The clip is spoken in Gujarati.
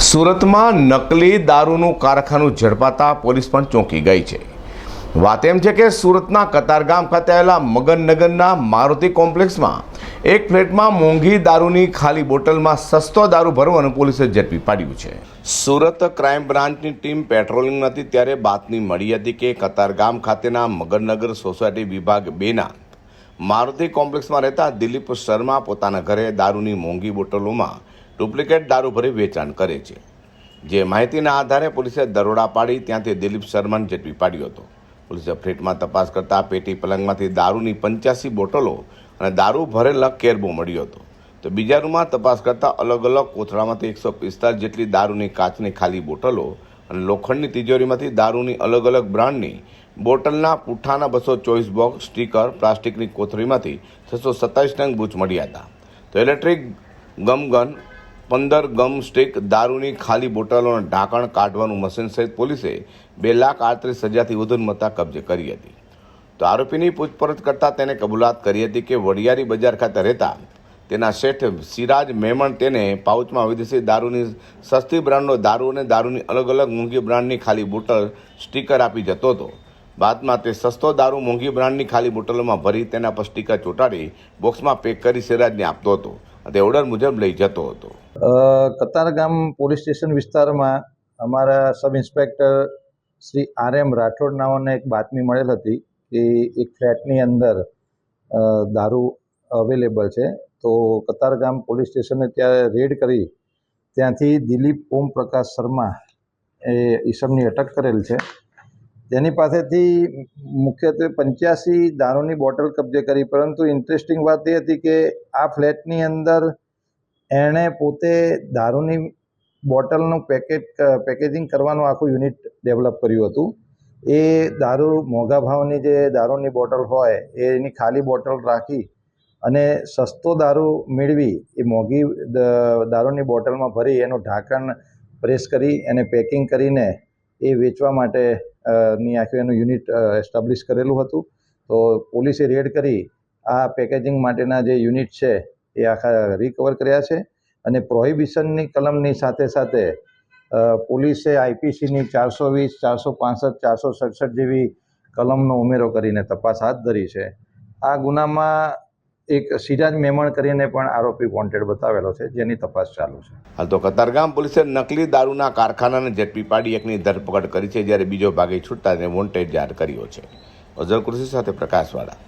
સુરતમાં નકલી દારૂનું કારખાનું ઝડપાતા પોલીસ પણ ચોંકી ગઈ છે. વાત એમ છે કે સુરતના કતારગામ ખાતે આવેલા મગનનગરના મારુતિ કોમ્પ્લેક્સમાં એક ફ્લેટમાં મોંઘી દારૂની ખાલી બોટલમાં સસ્તો દારૂ ભરવાનું પોલીસે ઝડપી પાડ્યું છે. સુરત ક્રાઇમ બ્રાન્ચની ટીમ પેટ્રોલિંગ હતી ત્યારે બાતમી મળી હતી કે કતારગામ ખાતેના મગનનગર સોસાયટી વિભાગ બેના મારુતિ કોમ્પ્લેક્સમાં રહેતા દિલીપ શર્મા પોતાના ઘરે દારૂની મોંઘી બોટલોમાં ડુપ્લિકેટ દારૂ ભરી વેચાણ કરે છે. જે માહિતીના આધારે પોલીસે દરોડા પાડી ત્યાંથી દિલીપ શર્માને ઝડપી પાડ્યો હતો. પોલીસે ફ્લેટમાં તપાસ કરતા પેટી પલંગમાંથી દારૂની પંચ્યાસી બોટલો અને દારૂ ભરેલા કેરબો મળ્યો હતો. તો બીજા રૂમમાં તપાસ કરતા અલગ અલગ કોથળામાંથી એકસો પિસ્તાલીસ જેટલી દારૂની કાચની ખાલી બોટલો અને લોખંડની તિજોરીમાંથી દારૂની અલગ અલગ બ્રાન્ડની બોટલના પુઠ્ઠાના બસો ચોવીસ બોક્સ, સ્ટીકર, પ્લાસ્ટિકની કોથળીમાંથી છસો સત્તાવીસ ટંગ બૂચ મળ્યા હતા. તો ઇલેક્ટ્રિક ગમગન પંદર ગમ સ્ટીક દારૂની ખાલી બોટલોના ઢાંકણ કાઢવાનું મશીન સહિત પોલીસે બે લાખ આડત્રીસ હજારથી વધુ મતા કબજે કરી હતી. તો આરોપીની પૂછપરછ કરતાં તેને કબૂલાત કરી હતી કે વડિયારી બજાર ખાતે રહેતા તેના શેઠ સિરાજ મેમણ તેને પાઉચમાં વિદેશી દારૂની સસ્તી બ્રાન્ડનો દારૂ અને દારૂની અલગ અલગ મોંઘી બ્રાન્ડની ખાલી બોટલ સ્ટીકર આપી જતો હતો. બાદમાં તે સસ્તો દારૂ મોંઘી બ્રાન્ડની ખાલી બોટલોમાં ભરી તેના પર સ્ટીકર ચોંટાડી બોક્સમાં પેક કરી સિરાજને આપતો હતો તે ઓર્ડર મુજબ લઈ જતો હતો. કતારગામ પોલીસ સ્ટેશન વિસ્તારમાં અમારા sub inspector Shri R M Rathod નાઓને એક બાતમી મળેલ હતી કે એક ફ્લેટની અંદર દારૂ અવેલેબલ છે. તો કતારગામ પોલીસ સ્ટેશને ત્યાં રેડ કરી, ત્યાંથી દિલીપ ઓમ પ્રકાશ શર્મા એ ઈસમની અટક કરેલ છે. તેની પાસેથી મુખ્યત્વે પંચ્યાસી દારૂની બોટલ કબજે કરી, પરંતુ ઇન્ટરેસ્ટિંગ વાત એ હતી કે આ ફ્લેટની અંદર એણે પોતે દારૂની બોટલનું પેકેટ પેકેજિંગ કરવાનું આખું યુનિટ ડેવલપ કર્યું હતું. એ દારૂ મોંઘા ભાવની જે દારૂની બોટલ હોય એની ખાલી બોટલ રાખી અને સસ્તો દારૂ મેળવી, એ મોંઘી દારૂની બોટલમાં ભરી, એનું ઢાંકણ પ્રેસ કરી, એને પેકિંગ કરીને એ વેચવા માટે ની આખું એનું યુનિટ એસ્ટાબ્લિશ કરેલું હતું. તો પોલીસે રેડ કરી, આ પેકેજિંગ માટેના જે યુનિટ છે એ આખા રિકવર કર્યા છે. અને પ્રોહિબિશનની કલમની સાથે સાથે પોલીસે આઈપીસીની ચારસો વીસ, ચારસો પાસઠ, ચારસો સડસઠ જેવી કલમનો ઉમેરો કરીને તપાસ હાથ ધરી છે. આ ગુનામાં એક સિરાજ મેમણ કરીને પણ આરોપી વોન્ટેડ બતાવેલો છે, જેની તપાસ ચાલુ છે. હાલ તો કતારગામ પોલીસે નકલી દારૂના કારખાનાને ઝડપી પાડી એકની ધરપકડ કરી છે, જ્યારે બીજો ભાગે છૂટતા તેને વોન્ટેડ જાહેર કર્યો છે. અઝર કૃષિ સાથે પ્રકાશવાળા.